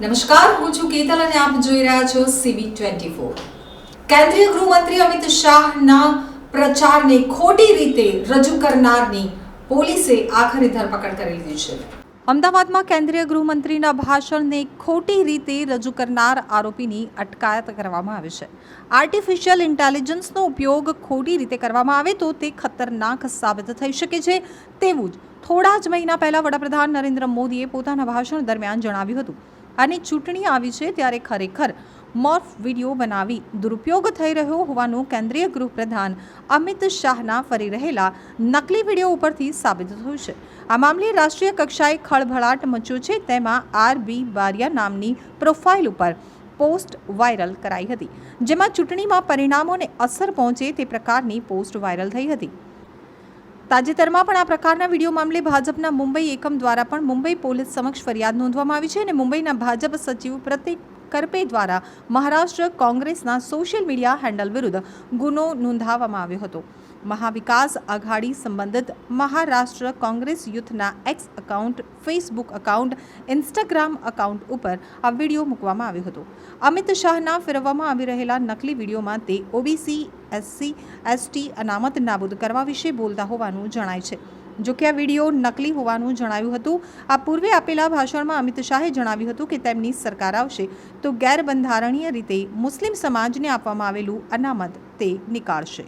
નમસ્કાર, હું છું કેતલ અને આપ જોઈ રહ્યા છો સીબી ટ્વેન્ટી ફોર કેન્દ્રીય ગૃહમંત્રી અમિત શાહના પ્રચારને ખોટી રીતે રજૂ કરનારની પોલીસે આખરી ધરપકડ કરી લીધી છે. અમદાવાદમાં કેન્દ્રીય ગૃહમંત્રીના ભાષણને ખોટી રીતે રજૂ કરનાર આરોપીની અટકાયત કરવામાં આવી છે. આર્ટિફિશિયલ ઇન્ટેલિજન્સનો ઉપયોગ ખોટી રીતે કરવામાં આવે તો તે ખતરનાક સાબિત થઈ શકે છે. તેવું જ થોડા જ મહિના પહેલાં વડાપ્રધાન નરેન્દ્ર મોદીએ પોતાના ભાષણ દરમિયાન જણાવ્યું હતું. અને ચૂંટણી આવી છે ત્યારે ખરેખર મોર્ફ વીડિયો બનાવી દુરુપયોગ થઈ રહ્યો હોવાનું કેન્દ્રીય ગૃહપ્રધાન અમિત શાહના ફરી રહેલા નકલી વીડિયો ઉપરથી સાબિત થયું છે. આ મામલે રાષ્ટ્રીય કક્ષાએ ખળભળાટ મચ્યો છે તેમાં આર બી બારિયા નામની પ્રોફાઇલ ઉપર પોસ્ટ વાયરલ કરાઈ હતી, જેમાં ચૂંટણીમાં પરિણામોને અસર પહોંચે તે પ્રકારની પોસ્ટ વાયરલ થઈ હતી. તાજેતરમાં પણ આ પ્રકારના વીડિયો મામલે ભાજપના મુંબઈ એકમ દ્વારા પણ મુંબઈ પોલીસ સમક્ષ ફરિયાદ નોંધવામાં આવી છે અને મુંબઈના ભાજપ સચિવ પ્રતિક કરપે દ્વારા મહારાષ્ટ્ર કોંગ્રેસના સોશિયલ મીડિયા હેન્ડલ વિરુદ્ધ ગુનો નોંધાવવામાં આવ્યો હતો. મહાવિકાસ આઘાડી સંબંધિત Maharashtra Congress યુથના X account, Facebook account, Instagram account ઉપર આ વીડિયો મૂકવામાં આવ્યો હતો. અમિત શાહના ફેરવવામાં આવી રહેલા નકલી વિડીયોમાં તે ઓબીસી, એસસી, એસટી અનામત નાબૂદ કરવા વિશે બોલતા હોવાનું જણાય છે. જો કે આ વીડિયો નકલી હોવાનું જણાવ્યું હતું. આ પૂર્વે આપેલા ભાષણમાં અમિત શાહે જણાવ્યું હતું કે તેમની સરકાર આવશે. તો ગેરબંધારણીય રીતે મુસ્લિમ સમાજને આપવામાં આવેલું અનામત તે નીકાળશે.